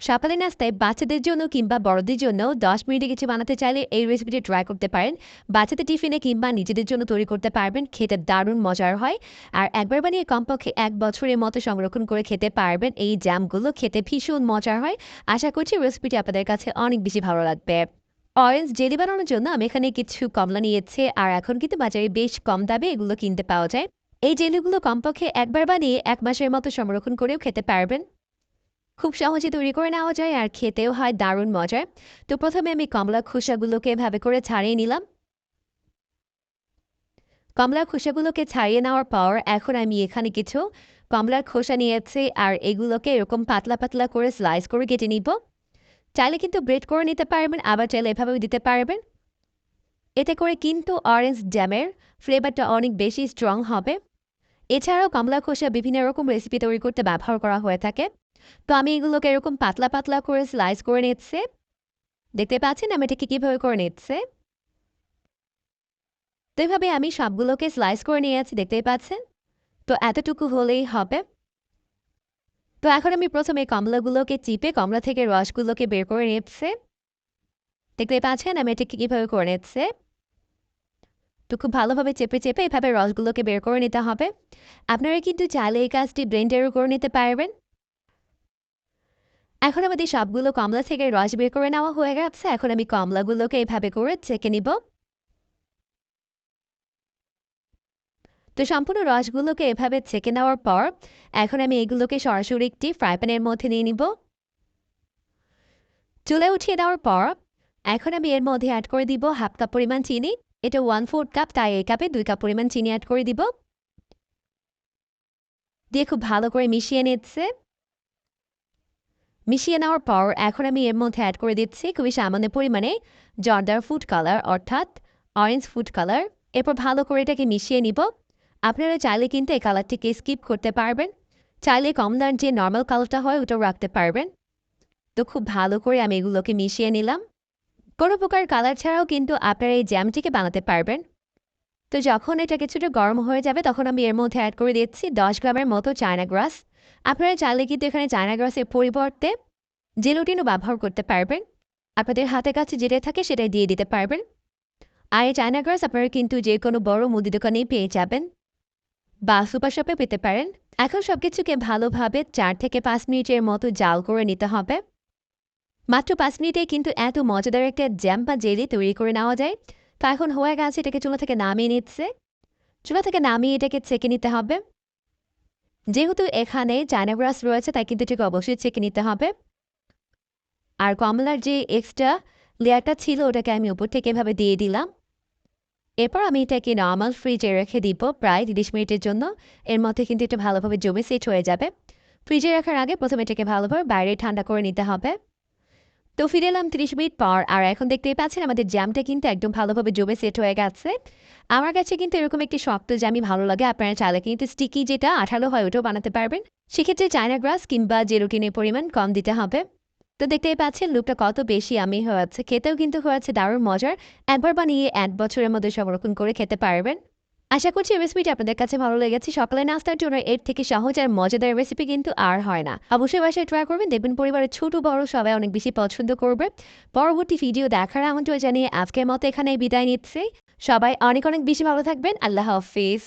সকালে নাস্তায় বাচ্চাদের জন্য কিংবা বড়দের জন্য দশ মিনিটে কিছু বানাতে চাইলে এই রেসিপিটি ট্রাই করতে পারেন। বাচ্চাদের টিফিনে কিংবা নিজেদের জন্য তৈরি করতে পারবেন। খেতে দারুণ মজার হয়। আর একবার বানিয়ে কমপক্ষে এক বছরের মতো সংরক্ষণ করে খেতে পারবেন। এই জ্যামগুলো খেতে ভীষণ মজার হয়। আশা করছি রেসিপিটি আপনাদের কাছে অনেক বেশি ভালো লাগবে। অরেঞ্জ জেলি বানানোর জন্য আমি এখানে কিছু কমলা নিয়েছি। আর এখন কিন্তু বাজারে বেশ কম দামে এগুলো কিনতে পাওয়া যায়। এই জেলিগুলো কমপক্ষে একবার বানিয়ে এক মাসের মতো সংরক্ষণ করেও খেতে পারবেন। খুব সহজে তৈরি করে নেওয়া যায় আর খেতেও হয় দারুণ মজার। তো প্রথমে আমি কমলা খোসাগুলোকে এভাবে করে ছাড়িয়ে নিলাম। কমলার খোসাগুলোকে ছাড়িয়ে নেওয়ার পর এখন আমি এখানে কিছু কমলার খোসা নিয়েছি আর এগুলোকে এরকম পাতলা পাতলা করে স্লাইস করে কেটে নিব। চাইলে কিন্তু ব্রেড করে নিতে পারবেন, আবার চাইলে এভাবেও দিতে পারবেন। এতে করে কিন্তু অরেঞ্জ জ্যামের ফ্লেভারটা অনেক বেশি স্ট্রং হবে। এছাড়াও কমলা খোসা বিভিন্ন রকম রেসিপি তৈরি করতে ব্যবহার করা হয়ে থাকে। তো আমি এগুলোকে এরকম পাতলা পাতলা করে স্লাইস করে নিচ্ছে। দেখতে পাচ্ছেন আমি এটাকে কীভাবে করে নিচ্ছে? তো এভাবে আমি সবগুলোকে স্লাইস করে নিয়েছি, দেখতেই পাচ্ছেন? তো এতটুকু হলেই হবে। তো এখন আমি প্রথমে কমলাগুলোকে চিপে কমলা থেকে রসগুলোকে বের করে নিচ্ছে। দেখতে পাচ্ছেন আমি এটাকে কীভাবে করে নিচ্ছে? তো খুব ভালোভাবে চেপে চেপে এভাবে রসগুলোকে বের করে নিতে হবে। আপনারা কিন্তু চাইলে এই কাজটি ব্লেন্ডারও করে নিতে পারবেন। এখন আমাদের সবগুলো কমলা থেকে রস বের করে নেওয়া হয়ে গেছে। এখন আমি কমলাগুলোকে এইভাবে করে চেকে নিব। তো সম্পূর্ণ রসগুলোকে এভাবে ছেঁকে নেওয়ার পর এখন আমি এগুলোকে সরাসরি একটি ফ্রাই প্যানের মধ্যে নিয়ে নিব। চুলে উঠিয়ে দেওয়ার পর এখন আমি এর মধ্যে অ্যাড করে দিব হাফ কাপ পরিমাণ চিনি। এটা ওয়ান ফোর্থ কাপ তাই এই কাপে দুই কাপ পরিমাণ চিনি অ্যাড করে দিব। দিয়ে খুব ভালো করে মিশিয়ে নিচ্ছে। মিশিয়ে নেওয়ার পর এখন আমি এর মধ্যে অ্যাড করে দিচ্ছি খুবই সামান্য পরিমাণে জর্দার ফুড কালার অর্থাৎ অরেঞ্জ ফুড কালার এরপর ভালো করে এটাকে মিশিয়ে নিব। আপনারা চাইলে কিন্তু এই কালারটিকে স্কিপ করতে পারবেন। চাইলে কম কমলার যে নর্মাল কালারটা হয় ওটাও রাখতে পারবেন। তো খুব ভালো করে আমি এগুলোকে মিশিয়ে নিলাম। কোনো প্রকার কালার ছাড়াও কিন্তু আপনারা এই জ্যামটিকে বানাতে পারবেন। তো যখন এটা কিছুটা গরম হয়ে যাবে, তখন আমি এর মধ্যে অ্যাড করে দিচ্ছি দশ গ্রামের মতো চায়না গ্রাস। আপনারা চাইলে কিন্তু এখানে চায়না গ্রাসের পরিবর্তে জেলোটিনও ব্যবহার করতে পারবেন। আপনাদের হাতের কাছে যেটা থাকে সেটাই দিয়ে দিতে পারবেন। আর এই চায়না গ্রাস আপনারা কিন্তু যে কোনো বড় মুদি দোকানেই পেয়ে যাবেন বা সুপার শপে পেতে পারেন। এখন সব কিছুকে ভালোভাবে চার থেকে পাঁচ মিনিটের মতো জাল করে নিতে হবে। মাত্র পাঁচ মিনিটে কিন্তু এত মজাদার একটা জ্যাম বা জেলি তৈরি করে নেওয়া যায়। তো এখন হয়ে গেছে এটাকে চুলা থেকে নামিয়ে নিচ্ছে। চুলা থেকে নামিয়ে এটাকে ছেঁকে নিতে হবে। যেহেতু এখানে চায়না রয়েছে, তাই কিন্তু এটাকে অবশ্যই ছেঁকে নিতে হবে। আর কমলার যে এক্সট্রা লেয়ারটা ছিল, ওটাকে আমি উপর থেকে এভাবে দিয়ে দিলাম। এরপর আমি এটাকে নর্মাল ফ্রিজে রেখে দিব প্রায় তিরিশ মিনিটের জন্য। এর মধ্যে কিন্তু এটা ভালোভাবে জমে সেট হয়ে যাবে। ফ্রিজে রাখার আগে প্রথমে এটাকে ভালোভাবে বাইরে ঠান্ডা করে নিতে হবে। তো ফিরে এলাম তিরিশ মিনিট পর, আর এখন দেখতেই পাচ্ছেন আমাদের জ্যামটা কিন্তু একদম ভালোভাবে জমে সেট হয়ে গেছে। আমার কাছে কিন্তু এরকম একটি শক্ত জ্যামই ভালো লাগে, আপনারা চাইলে কিন্তু স্টিকি যেটা আঠালো হয় ওটাও বানাতে পারবেন। সেক্ষেত্রে চায়না গ্রাস কিংবা জেরোটিনের পরিমাণ কম দিতে হবে। তো দেখতেই পাচ্ছেন লুকটা কত বেশি আমি হয়ে হয়েছে খেতেও কিন্তু হয়ে হয়েছে দারুণ মজার। একবার বানিয়ে এক বছরের মধ্যে সংরক্ষণ করে খেতে পারবেন। আশা করছি রেসিপিটি আপনাদের কাছে ভালো লেগেছে। সকালে নাস্তার জন্য এর থেকে সহজ আর মজাদার রেসিপি কিন্তু আর হয় না। অবশ্যই বাসায় ট্রাই করবেন, দেখবেন পরিবারের ছোট বড় সবাই অনেক বেশি পছন্দ করবে। পরবর্তী ভিডিও দেখার আমন্ত্রণ জানিয়ে আজকের মতো এখানে বিদায় নিচ্ছে। সবাই অনেক অনেক বেশি ভালো থাকবেন। আল্লাহ হাফিজ।